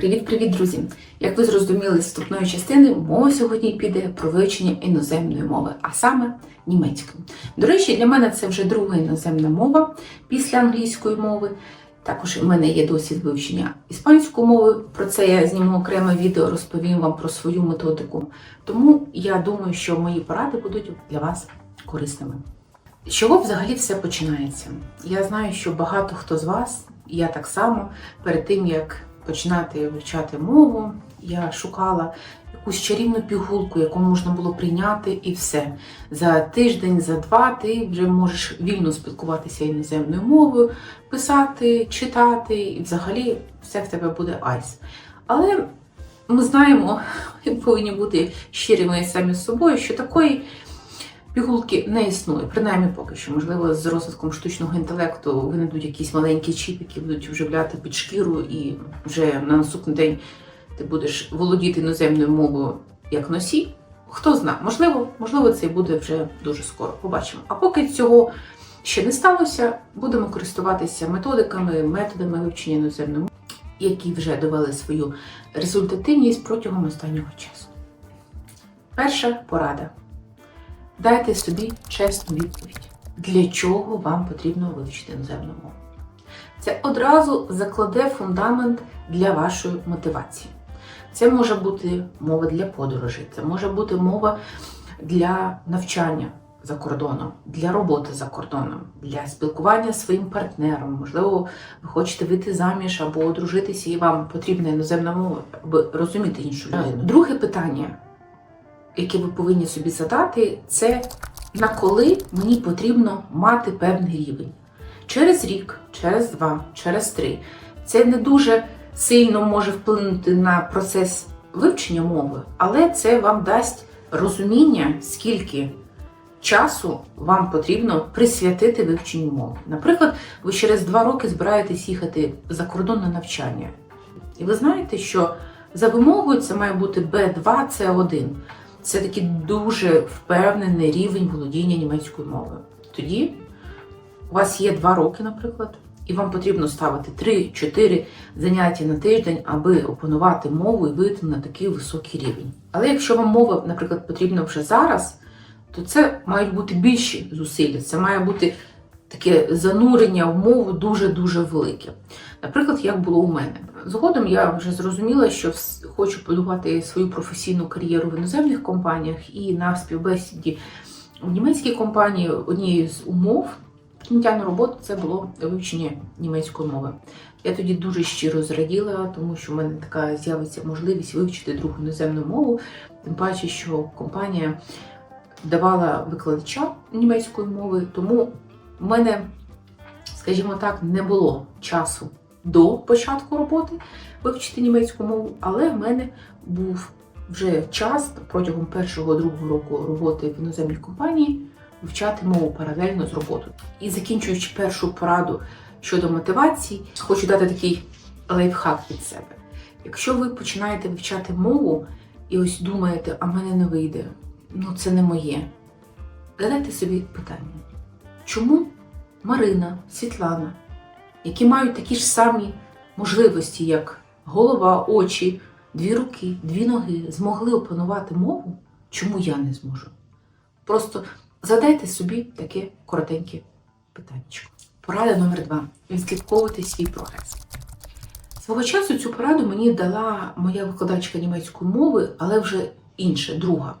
Привіт-привіт, друзі! Як ви зрозуміли з вступної частини, мова сьогодні піде про вивчення іноземної мови, а саме німецької. До речі, для мене це вже друга іноземна мова після англійської мови. Також у мене є досвід вивчення іспанської мови. Про це я зніму окреме відео, розповім вам про свою методику. Тому я думаю, що мої поради будуть для вас корисними. З чого взагалі все починається? Я знаю, що багато хто з вас, я так само, перед тим як починати вивчати мову, я шукала якусь чарівну пігулку, яку можна було прийняти, і все. За тиждень, за два ти вже можеш вільно спілкуватися іноземною мовою, писати, читати, і взагалі все в тебе буде айс. Але ми знаємо, і повинні бути щирими самі з собою, що такої. Пігулки не існує, принаймні поки що. Можливо, з розвитком штучного інтелекту винайдуть якісь маленькі чіпи, які будуть вживляти під шкіру, і вже на наступний день ти будеш володіти іноземною мовою як носій. Хто знає, можливо, можливо, це і буде вже дуже скоро. Побачимо. А поки цього ще не сталося, будемо користуватися методиками, методами вивчення іноземної мови, які вже довели свою результативність протягом останнього часу. Перша порада. Дайте собі чесну відповідь, для чого вам потрібно вивчити іноземну мову. Це одразу закладе фундамент для вашої мотивації. Це може бути мова для подорожей, це може бути мова для навчання за кордоном, для роботи за кордоном, для спілкування зі своїм партнером. Можливо, ви хочете вийти заміж або одружитися, і вам потрібна іноземна мова, аби розуміти іншу людину. Друге питання яке ви повинні собі задати, це на коли мені потрібно мати певний рівень. Через рік, через два, через три. Це не дуже сильно може вплинути на процес вивчення мови, але це вам дасть розуміння, скільки часу вам потрібно присвятити вивченню мови. Наприклад, ви через два роки збираєтесь їхати за кордон на навчання. І ви знаєте, що за вимогою це має бути B2, C1 це такий дуже впевнений рівень володіння німецькою мовою. Тоді у вас є два роки, наприклад, і вам потрібно ставити 3-4 заняття на тиждень, аби опанувати мову і вийти на такий високий рівень. Але якщо вам мова, наприклад, потрібна вже зараз, то це мають бути більші зусилля. Це має бути таке занурення в мову дуже-дуже велике. Наприклад, як було у мене. Згодом я вже зрозуміла, що хочу будувати свою професійну кар'єру в іноземних компаніях і на співбесіді в німецькій компанії однією з умов прийняття на роботу це було вивчення німецької мови. Я тоді дуже щиро зраділа, тому що в мене така з'явиться можливість вивчити другу іноземну мову, тим паче, що компанія давала викладача німецької мови, тому в мене, скажімо так, не було часу до початку роботи вивчити німецьку мову, але в мене був вже час протягом першого другого року роботи в іноземній компанії вивчати мову паралельно з роботою. І закінчуючи першу пораду щодо мотивації, хочу дати такий лайфхак від себе. Якщо ви починаєте вивчати мову і ось думаєте, а мене не вийде, ну це не моє. Задайте собі питання, чому Марина, Світлана, які мають такі ж самі можливості, як голова, очі, дві руки, дві ноги, змогли опанувати мову, чому я не зможу? Просто задайте собі таке коротеньке питання. Порада номер два. Відслідковувати свій прогрес. Свого часу цю пораду мені дала моя викладачка німецької мови, але вже інша, друга.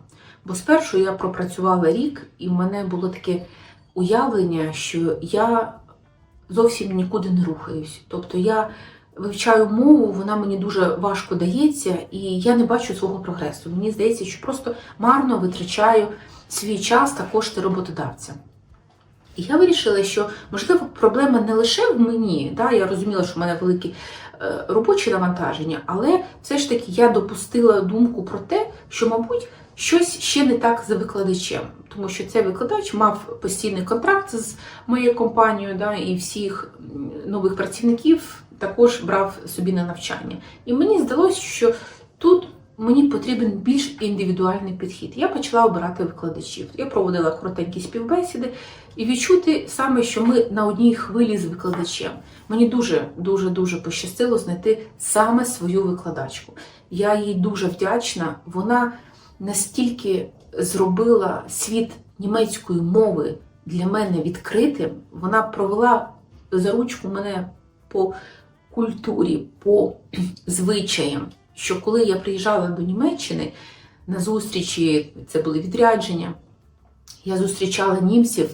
Бо спершу я пропрацювала рік, і в мене було таке уявлення, що я зовсім нікуди не рухаюсь. Тобто я вивчаю мову, вона мені дуже важко дається, і я не бачу свого прогресу. Мені здається, що просто марно витрачаю свій час та кошти роботодавця. І я вирішила, що можливо проблема не лише в мені, да, я розуміла, що в мене великі е, робочі навантаження, але все ж таки я допустила думку про те, що, мабуть, щось ще не так за викладачем, тому що цей викладач мав постійний контракт з моєю компанією, да, і всіх нових працівників також брав собі на навчання. І мені здалося, що тут мені потрібен більш індивідуальний підхід. Я почала обирати викладачів. Я проводила коротенькі співбесіди і відчути саме, що ми на одній хвилі з викладачем. Мені дуже дуже дуже пощастило знайти саме свою викладачку. Я їй дуже вдячна. Вона настільки зробила світ німецької мови для мене відкритим. Вона провела за ручку мене по культурі, по звичаям. Що коли я приїжджала до Німеччини на зустрічі, це були відрядження, я зустрічала німців.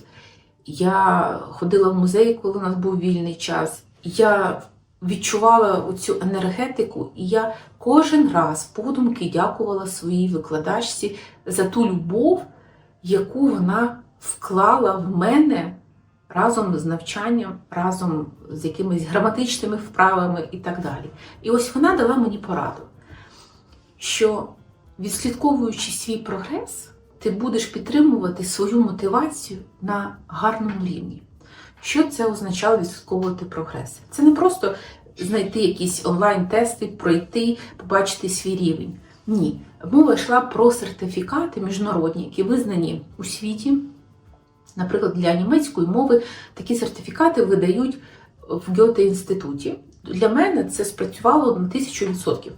Я ходила в музей, коли у нас був вільний час. Я відчувала цю енергетику, і я кожен раз подумки дякувала своїй викладачці за ту любов, яку вона вклала в мене разом з навчанням, разом з якимись граматичними вправами і так далі. І ось вона дала мені пораду, що відслідковуючи свій прогрес, ти будеш підтримувати свою мотивацію на гарному рівні. Що це означало відслідковувати прогрес? Це не просто знайти якісь онлайн-тести, пройти, побачити свій рівень. Ні, мова йшла про сертифікати міжнародні, які визнані у світі. Наприклад, для німецької мови такі сертифікати видають в Гьоте-інституті. Для мене це спрацювало на тисячу відсотків.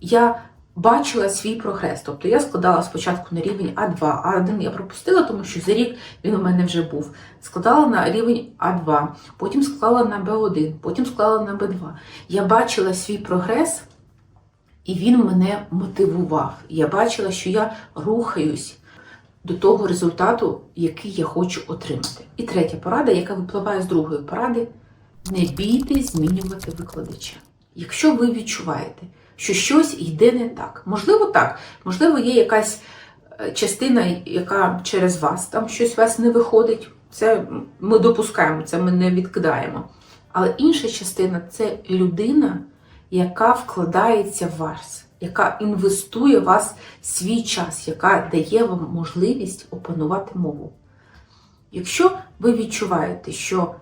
Я бачила свій прогрес. Тобто я складала спочатку на рівень А2, А1 я пропустила, тому що за рік він у мене вже був. Складала на рівень А2, потім склала на Б1, потім склала на Б2. Я бачила свій прогрес, і він мене мотивував. Я бачила, що я рухаюсь до того результату, який я хочу отримати. І третя порада, яка випливає з другої поради: не бійтесь змінювати викладача. Якщо ви відчуваєте, що щось йде не так. Можливо, так. Можливо, є якась е, частина, яка через вас там щось у вас не виходить. Це ми допускаємо, це ми не відкидаємо. Але інша частина це людина, яка вкладається в вас, яка інвестує в вас свій час, яка дає вам можливість опанувати мову. Якщо ви відчуваєте, що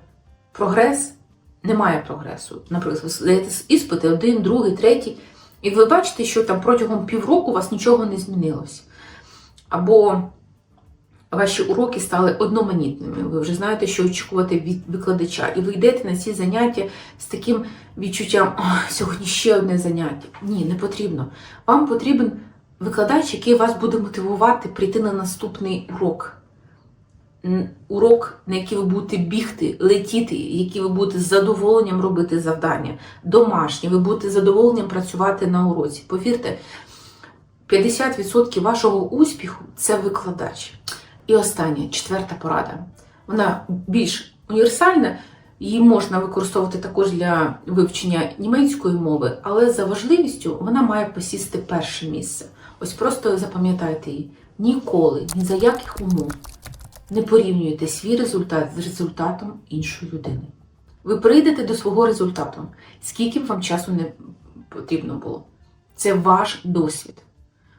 прогрес немає прогресу, наприклад, ви здаєте іспити один, другий, третій, і ви бачите, що там протягом півроку у вас нічого не змінилось. Або ваші уроки стали одноманітними. Ви вже знаєте, що очікувати від викладача. І ви йдете на ці заняття з таким відчуттям, «Ох, сьогодні ще одне заняття. Ні, не потрібно. Вам потрібен викладач, який вас буде мотивувати прийти на наступний урок. Урок, на який ви будете бігти, летіти, який ви будете з задоволенням робити завдання, домашні, ви будете з задоволенням працювати на уроці. Повірте, 50% вашого успіху це викладач. І остання, четверта порада. Вона більш універсальна, її можна використовувати також для вивчення німецької мови, але за важливістю вона має посісти перше місце. Ось просто запам'ятайте її: ніколи, ні за яких умов не порівнюйте свій результат з результатом іншої людини. Ви прийдете до свого результату, скільки б вам часу не потрібно було. Це ваш досвід.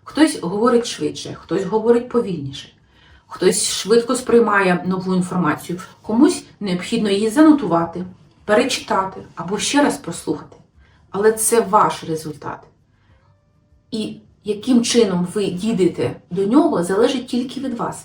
Хтось говорить швидше, хтось говорить повільніше, хтось швидко сприймає нову інформацію, комусь необхідно її занотувати, перечитати або ще раз прослухати. Але це ваш результат. І яким чином ви дійдете до нього, залежить тільки від вас.